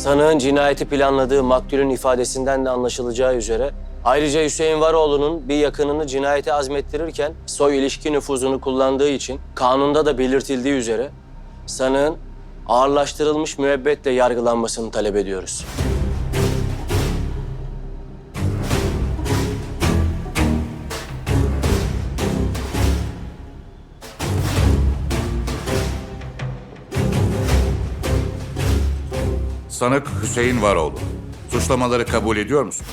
Sanığın cinayeti planladığı maktulün ifadesinden de anlaşılacağı üzere ayrıca Hüseyin Varoğlu'nun bir yakınını cinayete azmettirirken soy ilişki nüfuzunu kullandığı için kanunda da belirtildiği üzere sanığın ağırlaştırılmış müebbetle yargılanmasını talep ediyoruz. Sanık Hüseyin Varoğlu. Suçlamaları kabul ediyor musun?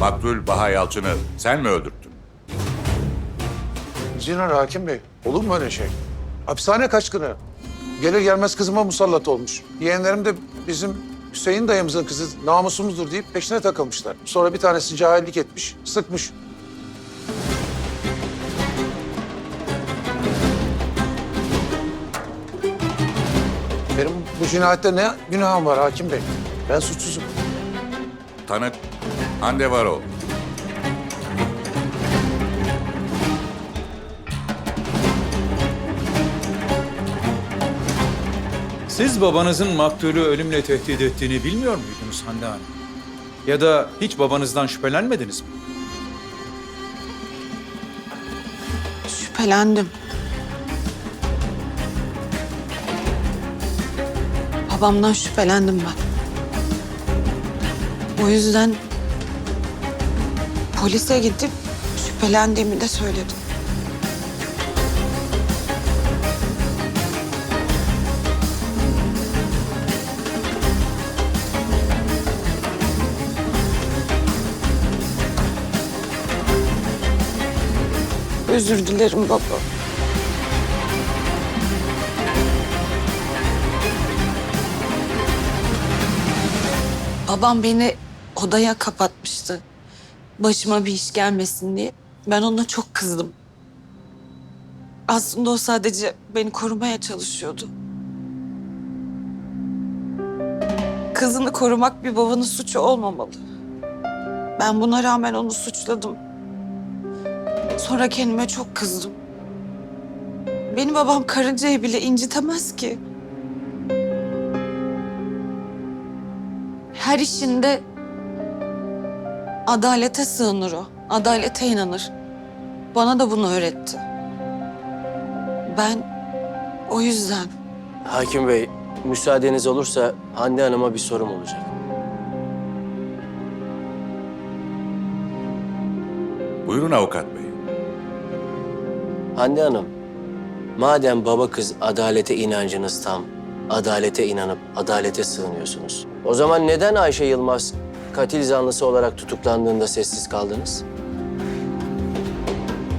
Maktul Baha Yalçın'ı sen mi öldürttün? Zinhar Hakim Bey, olur mu öyle şey? Hapishane kaçkını. Gelir gelmez kızıma musallat olmuş. Yeğenlerim de bizim Hüseyin dayımızın kızı namusumuzdur deyip peşine takılmışlar. Sonra bir tanesi cahillik etmiş, sıkmış. Bu cinayette ne günahım var Hakim Bey? Ben suçsuzum. Tanık Hande Varoğlu. Siz babanızın maktulü ölümle tehdit ettiğini bilmiyor muydunuz Hande Hanım? Ya da hiç babanızdan şüphelenmediniz mi? Şüphelendim. Babamdan şüphelendim ben. O yüzden polise gidip şüphelendiğimi de söyledim. Özür dilerim baba. Babam beni odaya kapatmıştı. Başıma bir iş gelmesin diye. Ben ona çok kızdım. Aslında o sadece beni korumaya çalışıyordu. Kızını korumak bir babanın suçu olmamalı. Ben buna rağmen onu suçladım. Sonra kendime çok kızdım. Benim babam karıncayı bile incitemez ki. Her işinde adalete sığınır o. Adalete inanır. Bana da bunu öğretti. Ben o yüzden Hakim Bey, müsaadeniz olursa Hande Hanım'a bir sorum olacak. Buyurun avukat bey. Hande Hanım, madem baba kız adalete inancınız tam, adalete inanıp adalete sığınıyorsunuz. O zaman neden Ayşe Yılmaz katil zanlısı olarak tutuklandığında sessiz kaldınız?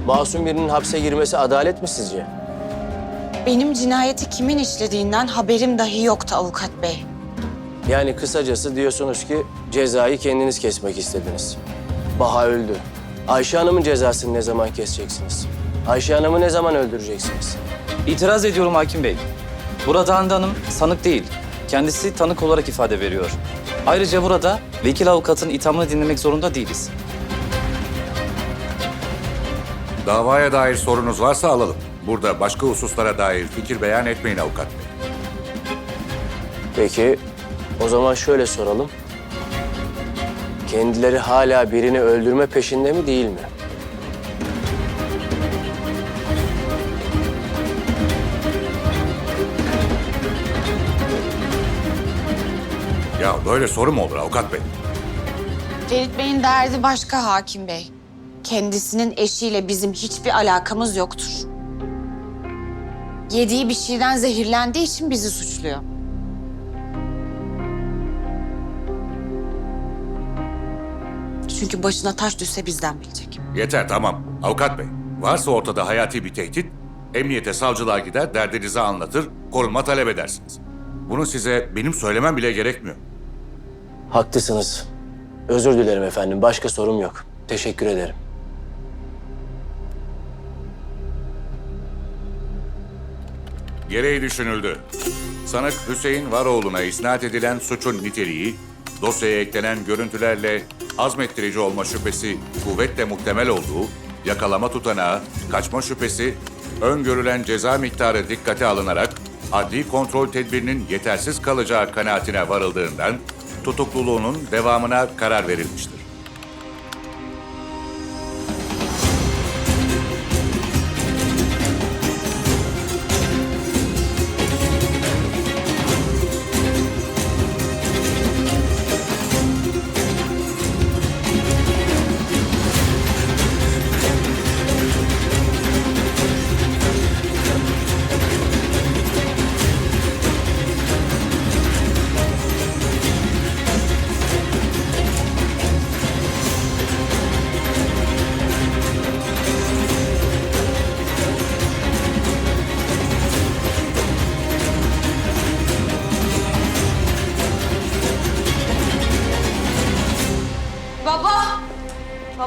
Masum birinin hapse girmesi adalet mi sizce? benim cinayeti kimin işlediğinden haberim dahi yoktu avukat bey. Yani kısacası diyorsunuz ki cezayı kendiniz kesmek istediniz. Baha öldü. Ayşe Hanım'ın cezasını ne zaman keseceksiniz? Ayşe Hanım'ı ne zaman öldüreceksiniz? İtiraz ediyorum hakim bey. Burada Hande Hanım sanık değil. Kendisi tanık olarak ifade veriyor. Ayrıca burada vekil avukatın ithamını dinlemek zorunda değiliz. Davaya dair sorunuz varsa alalım. Burada başka hususlara dair fikir beyan etmeyin avukat bey. Peki o zaman şöyle soralım. Kendileri hala birini öldürme peşinde mi değil mi? Ya böyle soru mu olur avukat bey? Ferit Bey'in derdi başka hakim bey. Kendisinin eşiyle bizim hiçbir alakamız yoktur. Yediği bir şeyden zehirlendiği için bizi suçluyor. Çünkü başına taş düşse bizden bilecek. Yeter tamam. Avukat bey, varsa ortada hayati bir tehdit, emniyete savcılığa gider, derdinizi anlatır, korunma talep edersiniz. Bunu size benim söylemem bile gerekmiyor. Haklısınız. Özür dilerim efendim. Başka sorum yok. Teşekkür ederim. Gereği düşünüldü. Sanık Hüseyin Varoğlu'na isnat edilen suçun niteliği, dosyaya eklenen görüntülerle azmettirici olma şüphesi kuvvetle muhtemel olduğu, yakalama tutanağı, kaçma şüphesi, öngörülen ceza miktarı dikkate alınarak adli kontrol tedbirinin yetersiz kalacağı kanaatine varıldığından tutukluluğunun devamına karar verilmiştir.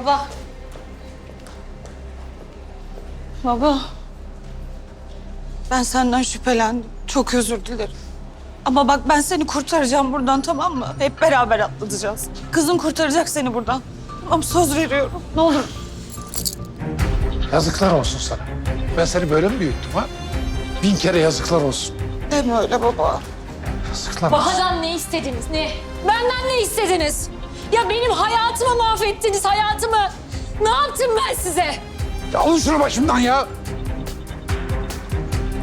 Baba! Baba! Ben senden şüphelendim. Çok özür dilerim. Ama bak ben seni kurtaracağım buradan tamam mı? Hep beraber atlatacağız. Kızın kurtaracak seni buradan. Tamam söz veriyorum. Ne olur. Yazıklar olsun sana. Ben seni böyle mi büyüttüm ha? Bin kere yazıklar olsun. Deme öyle baba. Yazıklar olsun. Bahadan ne istediniz ne? Benden ne istediniz? Ya benim hayatımı mahvettiniz hayatımı. Ne yaptım ben size? Ya alın şunu başımdan ya.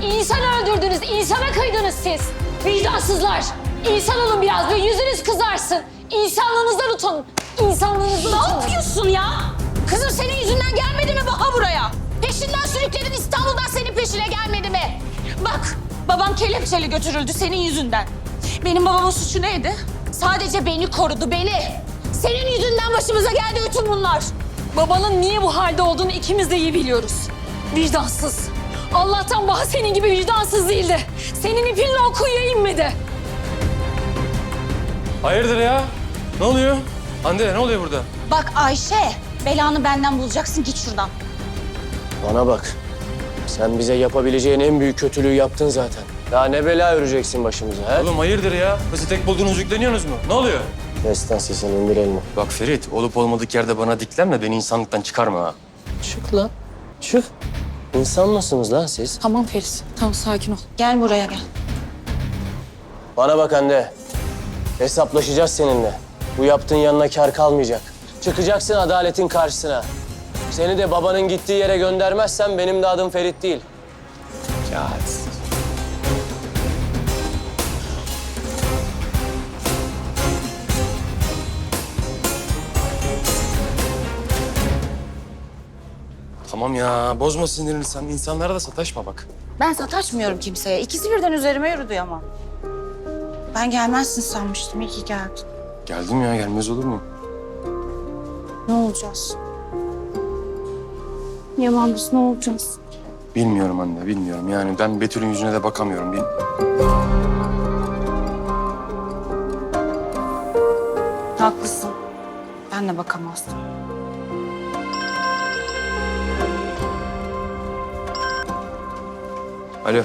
İnsan öldürdünüz, insana kıydınız siz. Vicdansızlar. İnsan olun biraz ve yüzünüz kızarsın. İnsanlığınızdan utanın. İnsanlığınızdan utanın. Ne yapıyorsun ya? Kızım senin yüzünden gelmedi mi Baha buraya? Peşinden sürükledin İstanbul'dan senin peşine gelmedi mi? Bak babam kelepçeli götürüldü senin yüzünden. Benim babamın suçu neydi? Sadece beni korudu beni. Senin yüzünden başımıza geldi bütün bunlar. Babanın niye bu halde olduğunu ikimiz de iyi biliyoruz. Vicdansız. Allah'tan Baha senin gibi vicdansız değildi. Senin ipinle o kuyuya inmedi. Hayırdır ya? Ne oluyor? Hande ne oluyor burada? Bak Ayşe, belanı benden bulacaksın git şuradan. Bana bak. Sen bize yapabileceğin en büyük kötülüğü yaptın zaten. Daha ne bela öreceksin başımıza ha? Oğlum hayırdır ya? Kızı tek bulduğunuz yükleniyorsunuz mu? Ne oluyor? Destan sesini indir elini. Bak Ferit, olup olmadık yerde bana diklenme, beni insanlıktan çıkarma ha. Çık lan. Çık. İnsan mısınız lan siz? Tamam Feris. Tamam sakin ol. Gel buraya gel. Bana bak Hande. Hesaplaşacağız seninle. Bu yaptığın yanına kar kalmayacak. Çıkacaksın adaletin karşısına. Seni de babanın gittiği yere göndermezsem benim de adım Ferit değil. Ya Tamam ya, bozma sinirini sen. insanlara da sataşma bak. Ben sataşmıyorum kimseye. İkisi birden üzerime yürüdü ama. Ben gelmezsin sanmıştım. İyi ki geldin. Geldim ya, gelmez olur mu? Ne olacağız? Yaman biz ne olacağız? Bilmiyorum anne, bilmiyorum. Yani ben Betül'ün yüzüne de bakamıyorum. Bil- Haklısın. Ben de bakamazdım. Alo.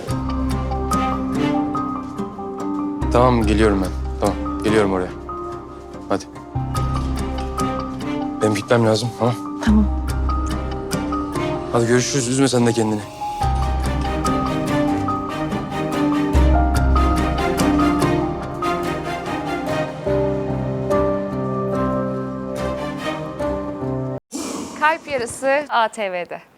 Tamam geliyorum ben. Tamam geliyorum oraya. Hadi. Benim gitmem lazım tamam. Tamam. Hadi görüşürüz üzme sen de kendini. Kalp Yarısı ATV'de.